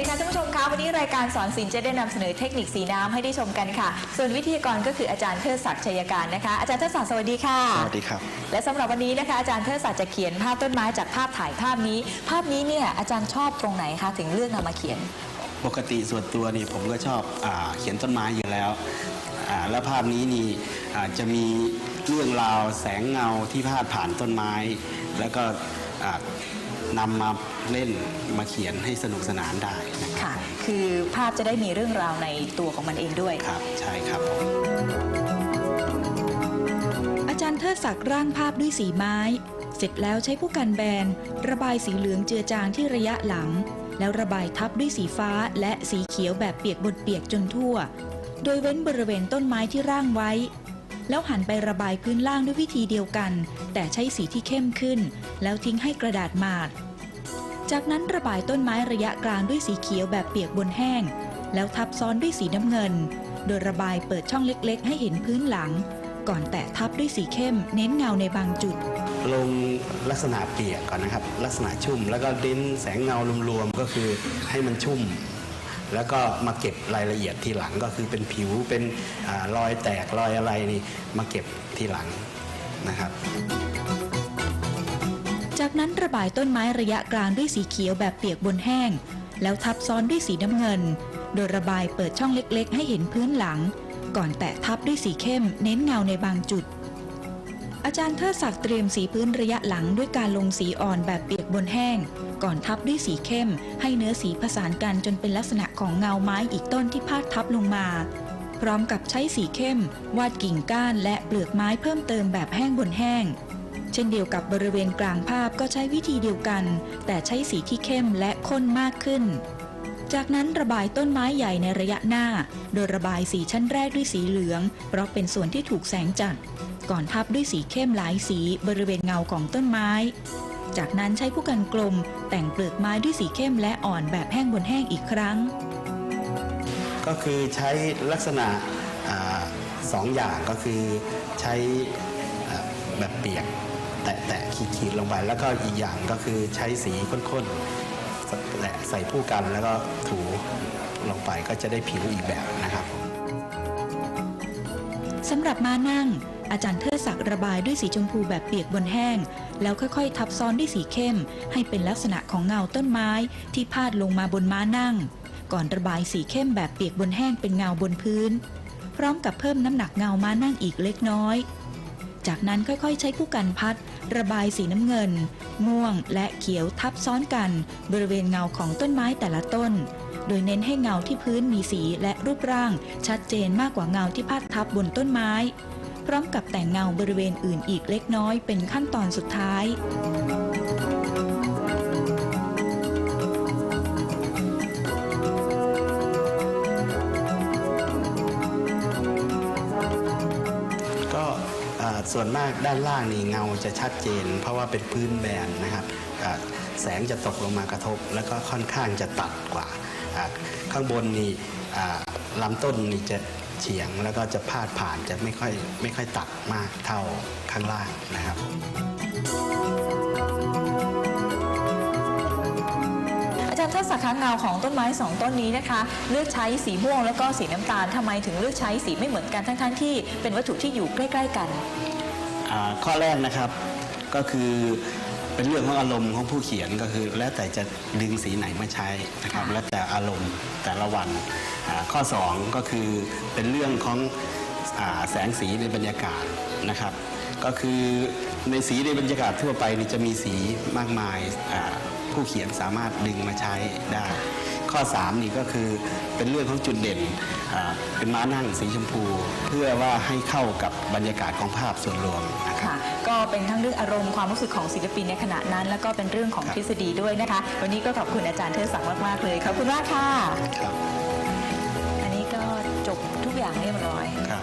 ดีค่ะท่านผู้ชมคะวันนี้รายการสอนศิลป์จะได้นำเสนอเทคนิคสีน้ำให้ได้ชมกันค่ะ ส่วนวิทยากรก็คืออาจารย์เทิดศักดิ์ชัยการนะคะ อาจารย์เทิดศักดิ์สวัสดีค่ะ สวัสดีครับ และสำหรับวันนี้นะคะอาจารย์เทิดศักดิ์จะเขียนภาพต้นไม้จากภาพถ่ายภาพนี้ ภาพนี้เนี่ยอาจารย์ชอบตรงไหนคะถึงเลือกนำมาเขียน ปกติส่วนตัวนี่ผมก็ชอบอาเขียนต้นไม้อยู่แล้วอ่าแล้วภาพนี้นี่อ่าจะมีเรื่องราวแสงเงาที่พาดผ่านต้นไม้ แล้วก็อ่า นำมาเล่นมาเขียนให้สนุกสนานได้นะครับค่ะ คือภาพจะได้มีเรื่องราวในตัวของมันเองด้วย ครับ ใช่ครับผมอาจารย์เทิดศักดิ์ร่างภาพด้วยสีไม้ เสร็จแล้วใช้ผู้กันแบน ระบายสีเหลืองเจือจางที่ระยะหลัง แล้วระบายทับด้วยสีฟ้าและสีเขียวแบบเปียกบนเปียกจนทั่ว โดยเว้นบริเวณต้นไม้ที่ร่างไว้ แล้วหันไประบายพื้นล่างด้วยวิธีเดียวกัน แต่ใช้สีที่เข้มขึ้น แล้วทิ้งให้กระดาษหมาด จากนั้นระบายต้นไม้ระยะกลางด้วยสีเขียวแบบเปียกบนแห้ง แล้วทับซ้อนด้วยสีน้ำเงิน โดยระบายเปิดช่องเล็กๆ ให้เห็นพื้นหลัง ก่อนแตะทับด้วยสีเข้ม เน้นเงาในบางจุด ลงลักษณะเปียกก่อนนะครับ ลักษณะชุ่มแล้วก็เน้นแสงเงารวมๆก็คือให้มันชุ่ม แล้วก็มาเก็บรายละเอียดทีหลังก็คือเป็นผิวเป็นอรอยแตกรอยอะไรนี่มาเก็บทีหลังนะครับ จากนั้นระบายต้นไม้ระยะกลางด้วยสีเขียวแบบเปียกบนแห้ง แล้วทับซ้อนด้วยสีน้ำเงิน โดยระบายเปิดช่องเล็กๆ ให้เห็นพื้นหลัง ก่อนแตะทับด้วยสีเข้ม เน้นเงาในบางจุด อาจารย์เทิดศักดิ์เตรียมสีพื้นระยะหลังด้วยการลงสีอ่อนแบบเปียกบนแห้ง ก่อนทับด้วยสีเข้ม ให้เนื้อสีผสานกันจนเป็นลักษณะของเงาไม้อีกต้นที่พาดทับลงมา พร้อมกับใช้สีเข้ม วาดกิ่งก้านและเปลือกไม้เพิ่มเติมแบบแห้งบนแห้ง เช่นเดียวกับบริเวณกลางภาพก็ใช้วิธีเดียวกัน แต่ใช้สีที่เข้มและข้นมากขึ้นจากนั้นระบายต้นไม้ใหญ่ในระยะหน้า โดยระบายสีชั้นแรกด้วยสีเหลือง เพราะเป็นส่วนที่ถูกแสงจัด ก่อนทับด้วยสีเข้มหลายสีบริเวณเงาของต้นไม้ จากนั้นใช้ผู้กันกลม แต่งเปลือกไม้ด้วยสีเข้มและอ่อนแบบแห้งบนแห้งอีกครั้ง ก็คือใช้ลักษณะอาสองอย่างก็คือใช้อ่าแบบเปียก แตะๆขีดๆลงไป แล้วก็อีกอย่างก็คือใช้สีข้นๆแตะใส่ผู้กันแล้วก็ถูลงไปก็จะได้ผิวอีกแบบนะครับสำหรับม้านั่ง อาจารย์เทิดศักดิ์ระบายด้วยสีชมพูแบบเปียกบนแห้ง แล้วค่อยๆ ทับซ้อนด้วยสีเข้ม ให้เป็นลักษณะของเงาต้นไม้ที่พาดลงมาบนม้านั่ง ก่อนระบายสีเข้มแบบเปียกบนแห้งเป็นเงาบนพื้น พร้อมกับเพิ่มน้ำหนักเงาม้านั่งอีกเล็กน้อย จากนั้นค่อยๆ ใช้ผู้กันพัด ระบายสีน้ำเงิน ม่วงและเขียวทับซ้อนกัน บริเวณเงาของต้นไม้แต่ละต้นโดยเน้นให้เงาที่พื้นมีสีและรูปร่าง ชัดเจนมากกว่าเงาที่พาดทับบนต้นไม้ พร้อมกับแต่งเงาบริเวณอื่นอีกเล็กน้อยเป็นขั้นตอนสุดท้ายก็ส่วนมากด้านล่างนี่เงาจะชัดเจน เพราะว่าเป็นพื้นแบนนะครับแสงจะตกลงมากระทบ แล้วก็ค่อนข้างจะตัดกว่า ข้างบนนี่ลำต้นนี่จะ เฉียง แล้วก็จะพาดผ่านจะไม่ค่อยไม่ค่อยตัดมากเท่าข้างล่างนะครับอาจารย์เทิดศักดิ์คะเงาของต้นไม้สองต้นนี้นะคะ เลือกใช้สีม่วงแล้วก็สีน้ำตาลทำไมถึงเลือกใช้สีไม่เหมือนกันทั้งๆที่เป็นวัตถุที่อยู่ใกล้ ๆ กันอ่าข้อแรกนะครับก็คือ เป็นเรื่องของอารมณ์ของผู้เขียนก็คือ แล้วแต่จะดึงสีไหนมาใช้นะครับค่ะแล้วแต่อารมณ์แต่ละวันอ่าข้อ 2 ก็คือเป็นเรื่องของอาแสงสีในบรรยากาศนะครับ ก็คือในสีในบรรยากาศทั่วไปนี่จะมีสีมากมายอ่าผู้เขียนสามารถดึงมาใช้ได้ ข้อ 3 นี่ก็คือเป็นเรื่องของจุดเด่นอ่าเป็นม้านั่งสีชมพู เพื่อว่าให้เข้ากับบรรยากาศของภาพส่วนรวมนะครับค่ะก็เป็นทั้งเรื่องอารมณ์ความรู้สึกของศิลปินในขณะนั้น แล้วก็เป็นเรื่องของครับทฤษฎีด้วยนะคะ วันนี้ก็ขอบคุณอาจารย์เทิดศักดิ์มากๆเลยขอบคุณมากค่ะครับอันนี้ก็จบทุกอย่างเรียบร้อยครับ